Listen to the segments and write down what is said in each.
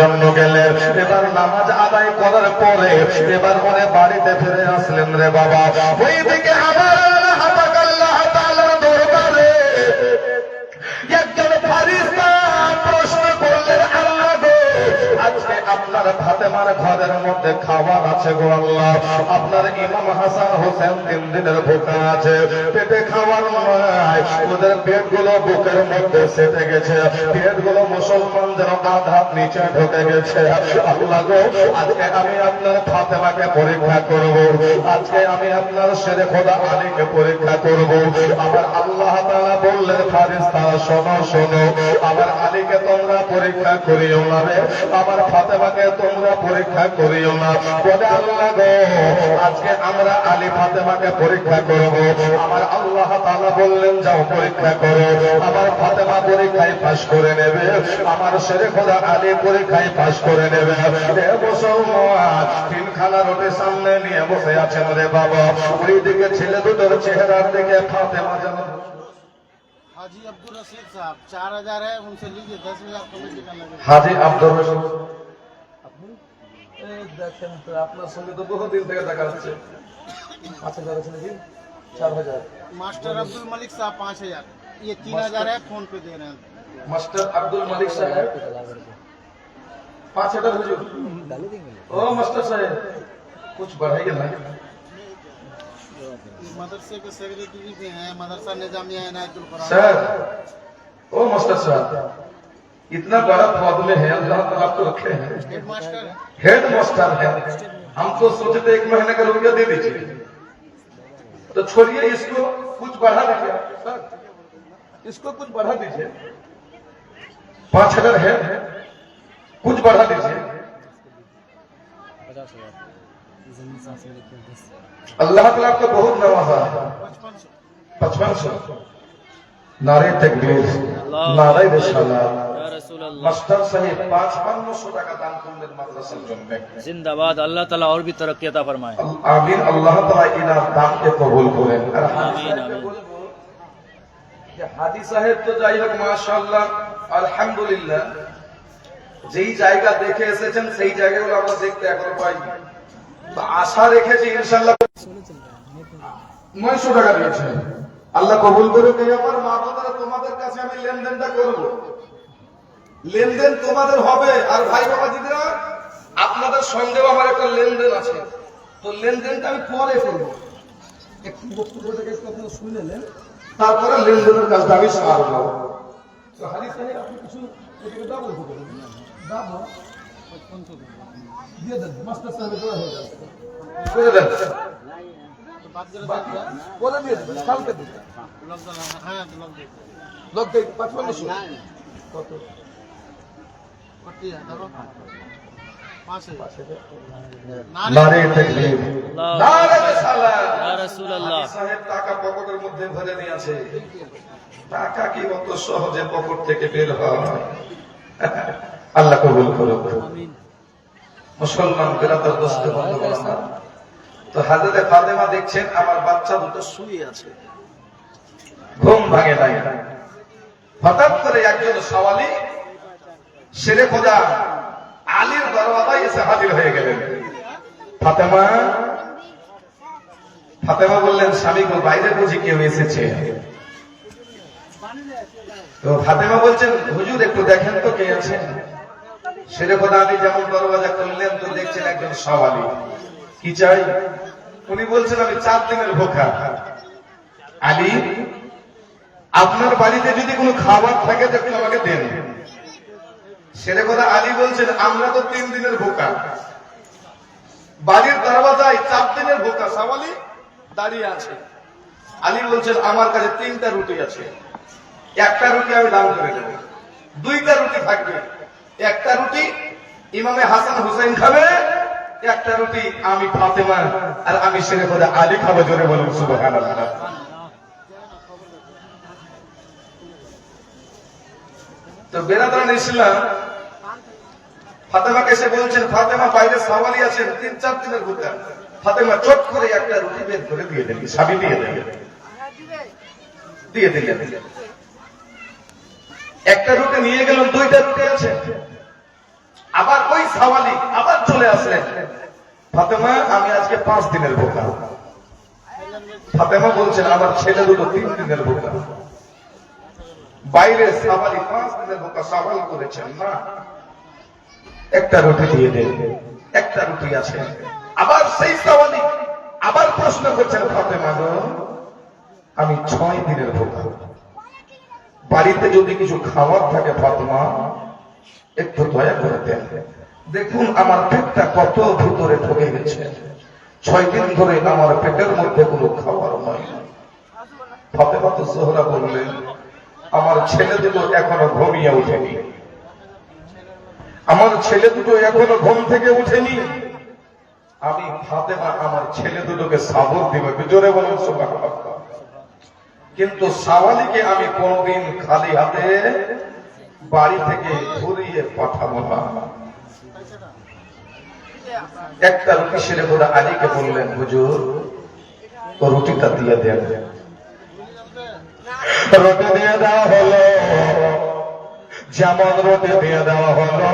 জন্য গেলেন। এবার নামাজ আদায় করার পরে এবার ওরে বাড়িতে ফিরে আসলেন রে বাবা। ওই দিকে আমার আপনার ফাতেমার ঘরের মধ্যে খাবার আছে গো আল্লাহ। আপনার ইমাম হাসান হোসেন তিন দিনের ভোকা আছে। পেটে খাবার নয়। ওদের পেটগুলো বুকের মধ্যে সেটে গেছে। পেটগুলো মুসলমানদের আঘাত নিচে ঢুকে গেছে। আল্লাহ গো, আজকে আমি আপনার ফাতেমাকে পরীক্ষা করব। আজকে আমি আপনার শেরে খোদা আলীকে পরীক্ষা করব। আমার আল্লাহ তাআলা বললেন ফারিস্তা শোনো শোনো। আমার আলীকে তোমরা পরীক্ষা করিও না রে। আমার ফাতেমাকে তোমরা পরীক্ষা করিও না বলে আল্লাহ গো আজকে আমরা আলী ফাতেমাকে পরীক্ষা করব আমার আল্লাহ তাআলা বললেন যাও পরীক্ষা করো আমার ফাতেমা পরীক্ষায় পাশ করে নেবে আমার শেরে খোদা আলী পরীক্ষায় পাশ করে নেবে রে মুসলমান তিনখানা রোটি সামনে নিয়ে বসে আছেন রে বাবা ওই দিকে ছেলে দুটোর চেহারার দিকে ফাতেমা যেন हाजी अब्दुल रशीद साहब चार हजार है उनसे लीजिए दस हजार कमेटी का लगेगा দেখেন তো আপনার সঙ্গে তো বহুদিন থেকে দেখা হচ্ছে পাঁচ হাজার আছে নাকি চার হাজার मास्टर अब्दुल मलिक साहब पाँच हजार ये तीन हजार है फोन पे दे रहे हैं মাস্টার আব্দুল মালিক সাহেব पाँच हजार हुजूर ओ मास्टर साहेब कुछ बढ़ाइए ना ये मदरसे के सेक्रेटरी भी हैं मदरसा निजामिया इनायतुल कुरान सर ओ मास्टर साहब इतना बड़ा फौदले है अल्लाह तो आपको रखे हैं। हेड मास्टर है। हम तो सोचते एक महीने का रुपया दे दीजिए। तो छोड़िए इसको कुछ बढ़ा दीजिए। इसको कुछ बढ़ा दीजिए। पाँच हज़ार है। कुछ बढ़ा दीजिए। अल्लाह तला आपको बहुत नवाजा है। पचपन सौ। नारे तकबीर। नारे विशाला জিন্দাবাদ আল্লাহ আর ফরমায়। আমিন আল্লাহ দানকে কবুল করেন। হাদি সাহেব তো যাই হোক আলহামদুলিল্লাহ যেই জায়গা দেখে এসেছেন সেই জায়গাগুলো আমরা দেখতে এখন আশা রেখেছি ইনশাআল্লাহ নয়শো টাকা আল্লাহ কবুল মা তোমাদের কাছে আমি লেনদেনটা করব। লেনদেন তোমাদের হবে। আর ভাই বাবা দিদিরা আপনাদের সঙ্গেও আমার একটা লেনদেন আছে। তো লেনদেনটা আমি পরে করব। একটু বক্তব্যটাকে আপনারা শুনে নেন। তারপরে লেনদেনের কাজটা আমি সারব তো আপনি কিছু দিয়ে হয়ে দিয়ে দেবেন। কত? নারে তকবীর আল্লাহ। নারে রিসালাত। ইয়া রাসূলুল্লাহ। হাজি সাহেব টাকা পকেটের মধ্যে ভরে নিয়েছে। টাকা কি অত সহজে পকেট থেকে বের হয়? আল্লাহ কবুল আমিন। মুসলমান বেরাদার দোস্ত তো হাজরে ফাতেমা দেখছেন আমার বাচ্চা দুটো শুয়ে আছে। ঘুম ভাঙে নাই। হঠাৎ করে একজন সওয়ালি সেরে খোদা, আলীর দরওয়াজায় এসে হাজির হয়ে গেলেন। ফাতেমা ফাতেমা বললেন, স্বামী গো, বাইরে বুঝি কেউ এসেছে? তো ফাতেমা বলছেন, হুজুর, একটু দেখেন তো কে আছেন? সেরে খোদা আলী যেমন দরওয়াজা করলেন তো দেখছেন একজন সওয়ালি। কি চাই? উনি বলছেন, আমি চার দিনের ভোখা। আলী, আপনার বাড়িতে যদি কোনো খাবার থাকে, তো একটু আমাকে দেন। সেরে কথা আলী বলছেন, আমরা তো তিন দিনের ভোকা বাড়ির দরওয়াজায় চার দিনের ভোকা সওয়ালি দাঁড়িয়ে আছে। আলী বলছেন, আমার কাছে তিনটা রুটি আছে। একটা রুটি আমি দান করে দেবো। দুইটা রুটি থাকবে। একটা রুটি ইমামে হাসান হুসাইন খাবে, একটা রুটি আমি ফাতেমা আর আমি সেরে খোদা আলী খাব জোরে বলুন, সুবহানাল্লাহ। তো বেরাদান ইসলাম ফাতেমাকে এসে বলছেন, ফাতেমা বাইরে আছেন তিন চার দিনের ফাতেমা চট করে একটা রুটি বের করে দিয়ে দিলেন দিয়ে দিলেন। দিয়ে দিলেন। একটা রুটি নিয়ে গেলেন, দুইটা রুটি আছে। আবার ওই সাওয়ালি আবার চলে আসলেন। ফাতেমা, আমি আজকে পাঁচ দিনের বোকা। ফাতেমা বলছেন, আমার ছেলে দুটো তিন দিনের বোকা। বাইরে সাওয়ালি পাঁচ দিনের বোকা, সওয়াল করেছেন না একটা রুটি দিয়ে দেন একটা রুটি আছে। আবার সেই সাওয়ালি আবার প্রশ্ন করছেন, ফাতেমা গো, আমি ছয় দিনের বোকা বাড়িতে যদি কিছু খাবার থাকে, ফাতেমা, একটু দয়া করে দেন। দেখুন, আমার পেটটা কত ভিতরে ঢুকে গেছে। ছয় দিন ধরে আমার পেটের মধ্যে কোনো খাবার নয়। ফাতেমা তো সোহরা বললেন, আমার ছেলে দুটো এখনও ঘুমিয়ে ওঠেনি। আমার ছেলে দুটো এখনও ঘুম থেকে উঠেনি। আমি ফাতেমা, আমার ছেলে দুটোকে সাবর দিবে জোরে বলুন কিন্তু সাওয়ালিকে আমি কোনদিন খালি হাতে বাড়ি থেকে ঘুরিয়ে পাঠাবো না। একটা রুটি সেরে বলে আলীকে বললেন, হুজুর রুটিটা দিয়ে দেন। রুটি দিয়ে দেওয়া যেমন রুটি দিয়ে দেওয়া হলো।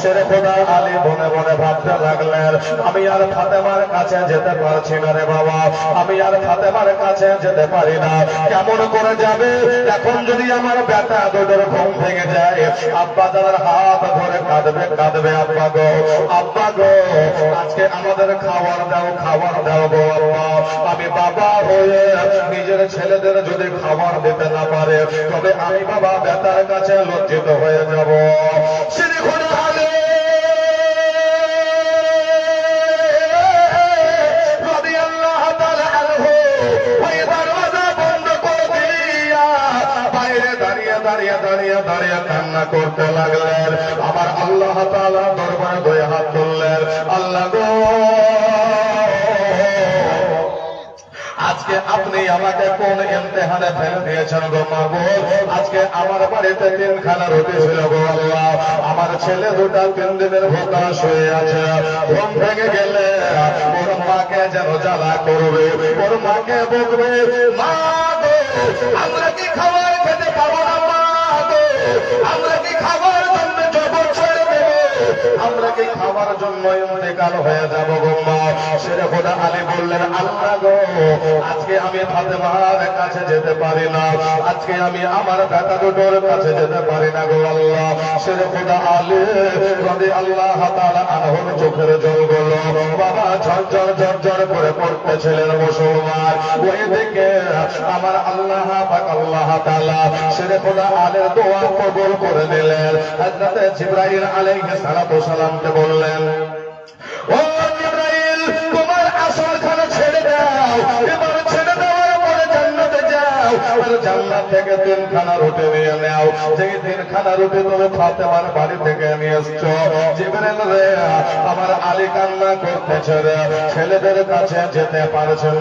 সেরে খোদা আলী বনে বনে ভাবতে লাগলেন, আমি আর ফাতেমার কাছে যেতে পারছি না রে বাবা। আমি আর ফাতেমার কাছে যেতে পারি না। কেমন করে যাবে? এখন যদি আমার বেটা দুটোর ঘুম ভেঙে যায়, আব্বা দাদার হাত ধরে কাঁদবে কাঁদবে, আব্বা গো আব্বা গো, আজকে আমাদের খাবার দাও খাবার দাও গো, আব্বা। আমি বাবা হয়ে নিজের ছেলেদের যদি খাবার দিতে না পারে, তবে আমি বাবা বেতার কাছে লজ্জিত হয়ে যাব। দিয়া বাইরে দাঁড়িয়ে দাঁড়িয়ে দাঁড়িয়ে কান্না করতে লাগলেন। আমার আল্লাহ তাআলা দরবারে হাত তুললেন। আল্লাহ আজকে আপনি আমাকে কোন ইমতেহানে ফেলে দিয়েছেন গো মাহবুব? আজকে আমার বাড়িতে তিনখানা রুটি ছিল গো আল্লাহ। আমার ছেলে দুটা তিন দিনের ভোকাশ হয়ে আছে। ঘুম ভেঙে গেলে ওর মাকে যেন জ্বালা করবে। ওর মাকে বকবে, মা আমরা কি খাবার খেতে পাবো না, মা আমরা কি খাবার আমরা কি খাবার জন্য ইন্তেকাল হয়ে যাব গো মা? সেরে খোদা, আলী বললেন, আল্লাহ গো, আজকে আমি ফাতেমার কাছে যেতে পারি না। আজকে আমি আমার বেটা দুটোর কাছে যেতে পারি না গো আল্লাহ। সেরে খোদা, আলী রবি আল্লাহ তাআলা আনহর চোখের জলগুলো বাবা ঝরঝর ঝরঝর করে পড়তেছিলেন মুসলমান। ওই দিকে আমার আল্লাহ পাক আল্লাহ তাআলা সেরে খোদা, আলের দোয়া কবুল করে দিলেন হযরত জিবরাইল আলাইহিস সালামকে বললেন আমার ছেলেদের কাছে যেতে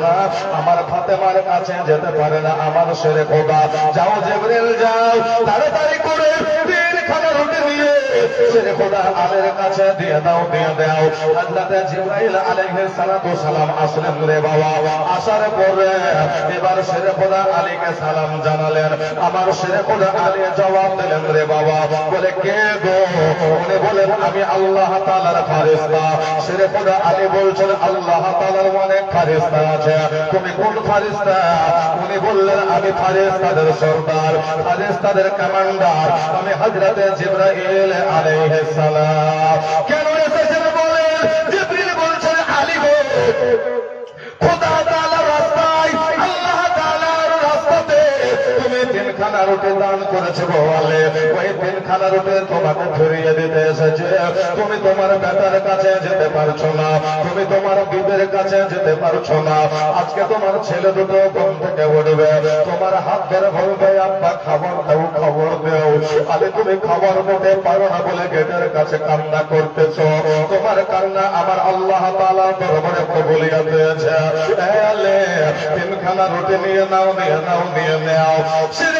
না, আমার ফাতেমার কাছে যেতে পারে না, আমার সেরে খোদা। যাও জিবরাইল, যাও। তাড়াতাড়ি খোদা আলের কাছে দিয়ে দাও দিয়ে দাও। আলাইহিস সালাতু সালাম আসলেন রে বাবা। আসার পরে এবার সেরে খোদা আলীকে সালাম জানালেন। আমার সেরে খোদা আলী জবাব দিলেন রে বাবা, বলে, কে গো? উনি বলেন, আমি আল্লাহ তাআলার ফেরেশতা। সেরে খোদা আলী বলছেন, আল্লাহ তাআলার অনেক ফেরেশতা আছে। তুমি কোন ফেরেশতা? উনি বললেন, আমি ফেরেশতাদের সর্দার, ফেরেশতাদের কমান্ডার। আমি হযরত জিবরাইল আলাইহিস সালাম। কেন এসেছেন বলেন? জিবরিল বলছেন আলী গো। রুটি দান করেছ বলে ওই তিনখানা রুটি তোমাকে ফিরিয়ে দিতে এসেছে। তুমি তোমার বেটার কাছে যেতে পারছ না। তুমি তোমার বিবের কাছে যেতে পারছ না। আজকে তোমার ছেলে দুটো ঘুম থেকে উঠবে। তোমার হাত ধরে বলবে, আব্বা, খাবার দাও, খবর দেও। আরে, তুমি খাবার দিতে পারো না বলে গেটের কাছে কান্না করতেছো। তোমার কান্না আমার আল্লাহ তাআলা দরবারে কবুলিয়া দিয়েছে। তিনখানা রুটি নিয়ে নাও নিয়ে নাও নিয়ে নাও। শ্রী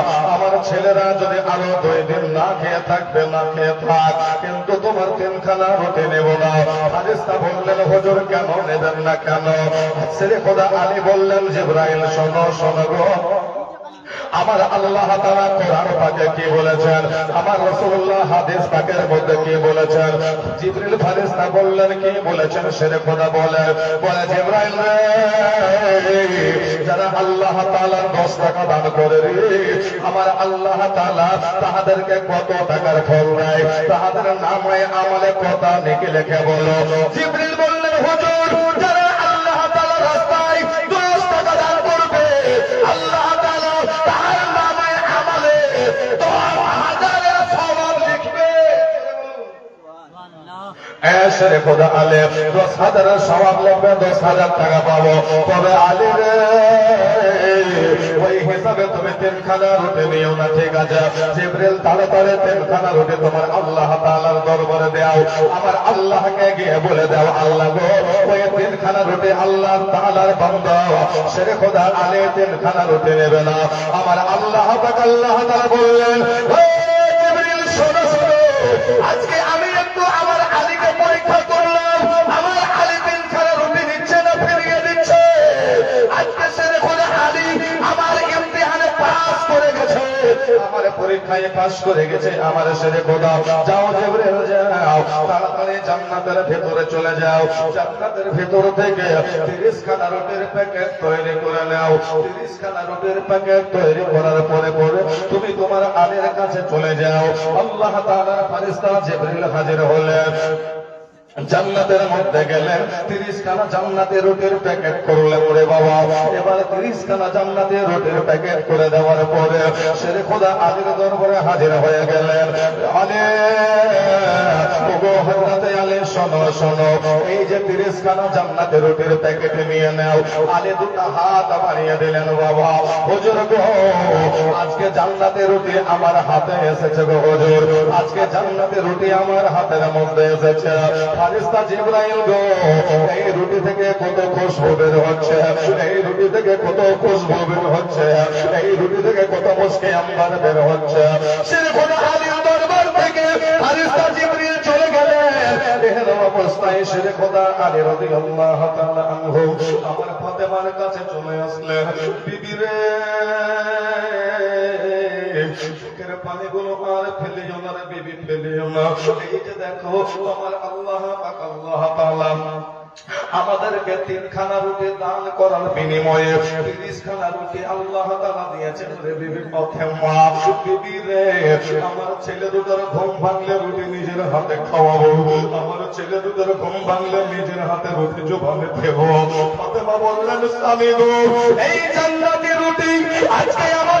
ছেলেরা যদি আরও দুই দিন না খেয়ে থাকবে, না খেয়ে থাক। কিন্তু তোমার তিনখানা রুটি নেব না। ফারিস্তা বললেন, হজুর কেন নেবেন না কেন? ছেলে খোদা আলী বললেন, জিব্রাইল, শোনো শোনো গো। আমার আল্লাহ কোরআন পাকে কি বলেছেন? আমার রাসূলুল্লাহ হাদিস পাকের মধ্যে কি বলেছেন? জিবরিল ফেরেশতা বললেন কি? বলেছেন, সেরে খোদা বলে। বলে জিবরাইল যারা আল্লাহ তাআলার 10 টাকা দান করে রে, আমার আল্লাহ তাআলা তাহাদেরকে কত টাকার ফল দেয়? তাহাদের নামে আমলে কত নেকি লেখে বলো। জিবরিল বললেন, হুজুর, যারা তার নামে আমলে দশ হাজারের সওয়াব লিখবে এসরে খোদা আলে। দশ হাজারের সওয়াব লিখবে দশ হাজার টাকা পাবো। তবে আলী রে, ওই হিসাবে তুমি তিনখানা রুটি নিও না, ঠিক আছে? জিব্রিল, তাড়াতাড়ি তিনখানা রুটি তোমার আল্লাহ তাআলার দরবারে দাও। আমার আল্লাহকে গিয়ে বলে দাও, আল্লাহ গো, ওই তিনখানা রুটি আল্লাহ তাআলার বান্দা। সেরে খোদা আলে, তিনখানা রুটি নেবে না। আমার আল্লাহ পাক আল্লাহ তাআলা বললেন আজকে আমি পরীক্ষা করলাম আমার আলী তিনখানা রুটি দিচ্ছে না, ফিরিয়ে দিচ্ছে। আজকে সেরে খোদা আলী, আমার ইমতিহানে পাস করে গেছে। আমার পরীক্ষায় পাস করে গেছে, আমার সেরে খোদা। যাও জিব্রিল যাও, তাড়াতাড়ি জান্নাতের ভেতরে চলে যাও। জান্নাতের ভেতর থেকে 30 খানা রুটির প্যাকেট তৈরি করে নাও। 30 খানা রুটির প্যাকেট তৈরি করার পরে পরে তুমি তোমার আলীর কাছে চলে যাও। আল্লাহ হাজির হলেন। জান্নাতের মধ্যে গেলেন তিরিশ খানা জান্নাতে রুটির প্যাকেট করলেন ওরে বাবা, এবার তিরিশ খানা জান্নাতে রুটির প্যাকেট করে দেওয়ার পরে সেরে খোদা আলীর দরবারে হাজির হয়ে গেলেন। আলে শোনো শোনো, এই যে তিরিশ খানা জান্নাতে রুটির প্যাকেট নিয়ে নাও। আলী দুটো হাত বাড়িয়ে দিলেন বাবা। হুজুর গো আজকে জান্নাতে রুটি আমার হাতে এসেছে গো হুজুর। আজকে জান্নাতে রুটি আমার হাতের মধ্যে এসেছে। ফারিস্তা জিব্রাইল গো, এই রুটি থেকে কত খুশবু বের হচ্ছে? এই রুটি থেকে কত খুশবু বের হচ্ছে? এই রুটি থেকে কত মুশকে আম্বার বের হচ্ছে? সির খোদা আলীর দরবার থেকে ফারিস্তা জিব্রাইল চলে গেলেন এহেন অবস্থায় সির খোদা আলী রাদিয়াল্লাহু তাআলা আনহু আমার ফাতেমার কাছে চলে আসলেন। বিবি রে! চোখের পানিগুলো আর ফেলিও না বিবি ফেলিও না। এই দেখো, আমার আল্লাহ আল্লাহ তাআলা আমাদেরকে তিনখানা রুটি দান করার বিনিময়ে তিরিশ খানা রুটি আল্লাহ তাআলা দিয়েছেন রে বিবি পথে মা বিবি রে, আমার ছেলে দুটোর ঘুম ভাঙলে রুটি নিজের হাতে খাওয়াবো। আমার ছেলে দুটোর ঘুম ভাঙলে নিজের হাতে রুটি জোবানে দেব। ফাতেমা বললেন, স্বামী গো, এই জান্নাতি রুটি আজকে আমাদের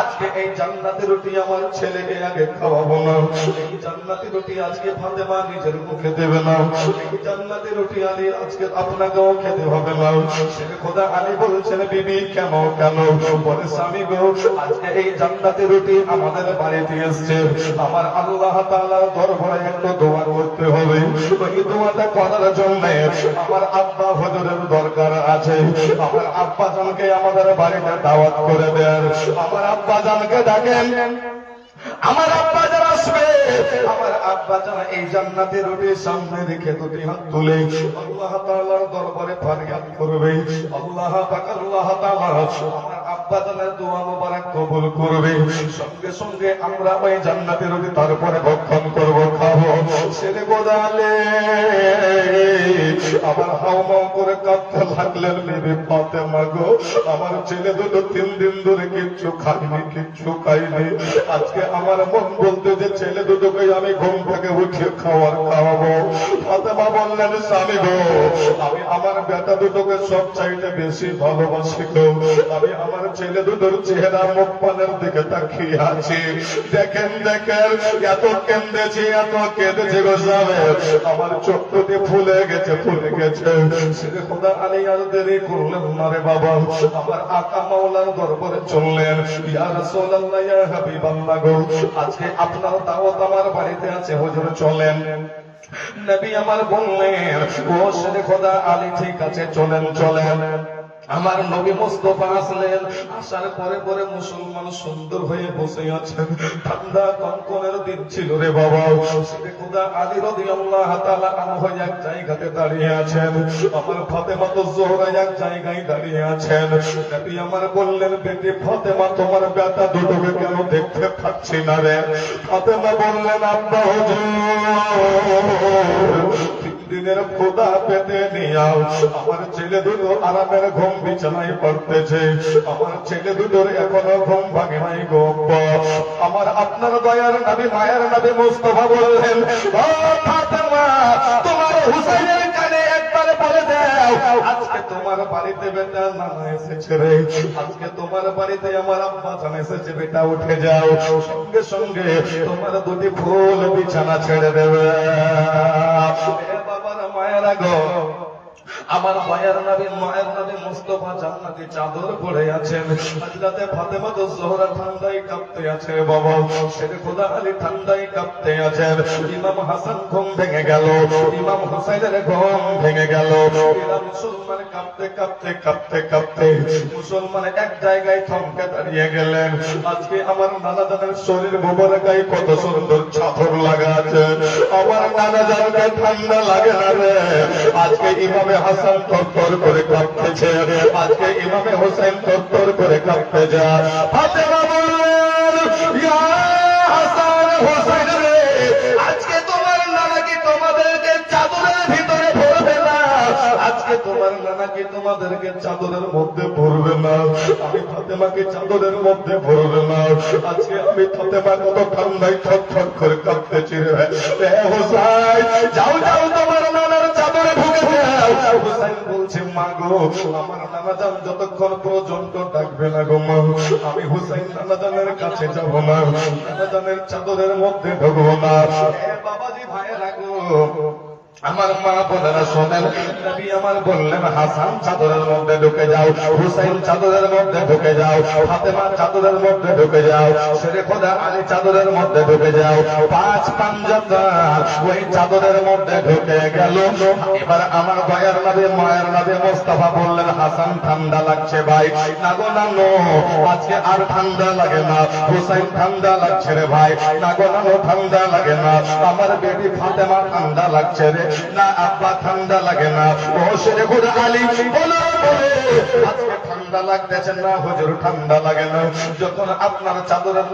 আজকে এই জান্নাতি রুটি আমার ছেলেকে আগে খাওয়াবো না। এই জান্নাতি রুটি আজকে ফাতেমা নিজের মুখে দেবে না। এই জান্নাতি রুটি আলী আজকে আপনাকেও খেতে হবে না। ছেলে খোদা আলী বলছেন, বিবি, কেন কেন? বলে, স্বামী গো, আজকে এই জান্নাতি রুটি আমাদের বাড়িতে এসছে। আমার আল্লাহ তাআলার দরবারে একটু দোয়া করতে হবে। ওই দোয়াটা করার জন্য আমার আব্বা হুজুরের দরকার আছে। আমার আব্বা জানকে আমাদের বাড়িতে দাওয়াত করে দেন। আমার আব্বা জানকে ডাকেন। আমার আব্বা যান আসবে, আমার আব্বা যান এই জান্নাতের রুটির সামনে রেখে দুটি হাত তুলে, আল্লাহ তাআলার দরবারে ফরিয়াদ করবে। আল্লাহ পাক, আল্লাহ তাআলা আব্বা দোয়া মোবারক কবুল করবে। সঙ্গে সঙ্গে আমরা ওই জান্নাতের তারপরে ভক্ষণ করব, খাব। ছেলে গোদালে আবার হাও মাও করে কাঁদতে লাগলেন বিবি ফাতেমা গো। আমার ছেলে দুটো তিন দিন ধরে কিচ্ছু খাইনি কিচ্ছু খাইনি আজকে আমার মন বলতে যে ছেলে দুটোকে আমি ঘুম থেকে উঠিয়ে খাওয়ার খাওয়াবো। ফাতেমা বললেন, স্বামী গো, আমি আমার বেটা দুটোকে সব চাইতে বেশি ভালোবাসি গো। আমি আমার ছেলে দুটোর চেহারা মুখ পানের দিকে তাকিয়ে আছি। দেখেন দেখেন, এত কেন্দেছি এত কেঁদেছে গো স্বামী আমার দুটি ফুলে গেছে ফুলে গেছে। চললেন। ইয়া আজকে আপনার আমার বাড়িতে আছে চলেন। আমার আলী, ঠিক আছে, চলেন চলেন। আমার নবী মোস্তফা আসলেন আসার পরে পরে মুসলমান সুন্দর হয়ে বসে আছেন। ঠান্ডা কনকনের দিন ছিল রে বাবা। খোদা আলী রাদিয়াল্লাহু তাআলা এক জায়গাতে দাঁড়িয়ে আছেন। আমার ফাতেমা তো জোহরা এক জায়গায় দাঁড়িয়ে আছেন। নবী আমার বললেন, বেটি ফাতেমা, তোমার বেটা দুটোকে কেন দেখতে পাচ্ছি না রে? ফাতেমা বললেন, আব্বা দিনের খোদা পেতে নিয়াও। আমার ছেলে দুটো আরামের ঘুম বিছানায় পড়তেছে। আমার ছেলে দুটোর এখনও ঘুম ভাঙে নাই গো আব্বা। আমার আপনার দয়ার নবী, মায়ের নবী মুস্তফা বললেন তোমার হুসাইনের কানে একবার বলে আজকে তোমার বাড়িতে বেটা এসেছে রে। আজকে তোমার বাড়িতে আমার আব্বা জান এসেছে, বেটা উঠে যাও। সঙ্গে সঙ্গে তোমার দুটি ফুল বিছানা ছেড়ে দেবে। গো আমার মায়ের নবী মায়ের নবী মুস্তফা জান্নাতি চাদর পড়ে আছেন। হযরতে ফাতেমা তো জোহরা ঠান্ডায় কাঁপতে আছে, বাবা। শেরে খোদা আলী ঠান্ডায় কাঁপতে আছেন। ইমাম হাসান ঘুম ভেঙে গেল। ইমাম হুসাইনের ঘুম ভেঙে গেল। মুসলমান কাঁপতে কাঁপতে কাঁপতে কাঁপতে মুসলমান এক জায়গায় থমকে দাঁড়িয়ে গেলেন। আজকে আমার নানা জানের শরীর মোবারকায় কত সুন্দর চাদর লাগা আছে। আমার নানা জানকে ঠান্ডা লাগে না রে। আজকে ইমামে হাসান তত্তর করে কাঁপতেছে। আজকে ইমামে হোসেন তত্তর করে কাঁপতে হাসান হোসেন তোমার নানা কি তোমাদেরকে চাদরের মধ্যে ভরবে না। আমি ফাতেমাকে চাদরের মধ্যে ভরবে না। আজকে আমি ফাতেমা কত ঠান্ডায় থর থর করে কাঁপতেছি রে। যাও যাও তোমার নানার হোসাইন বলছে মা গো আমার নানা জান যতক্ষণ পর্যন্ত না আমি হুসাইন নানা কাছে যাব না নানা জানের চাদরের মধ্যে ঢুকবো না। বাবাজি ভাইয়েরা গো আমার মা বোনেরা শোনেন নবী আমার বললেন হাসান চাদরের মধ্যে ঢুকে যাও হুসাইন চাদরের মধ্যে ঢুকে যাও ফাতেমা চাদরের মধ্যে ঢুকে যাও শেরে খোদা আলী চাদরের মধ্যে ঢুকে যাও পাঁচ পাঞ্জাবরা ওই চাদরের মধ্যে ঢুকে গেল। এবার আমার দয়ার নবী মায়ের নবী মোস্তফা বললেন হাসান ঠান্ডা লাগছে ভাই। না গো না নো, আজকে আর ঠান্ডা লাগে না। হুসাইন ঠান্ডা লাগছে রে ভাই। না গো না ঠান্ডা লাগে না। আমার বেবি ফাতেমা ঠান্ডা লাগছে রে না, আব্বা ঠান্ডা লাগে না। ও ঠান্ডা লাগতেছে না, হুজুর ঠান্ডা লাগে না। যখন আপনার চাদরের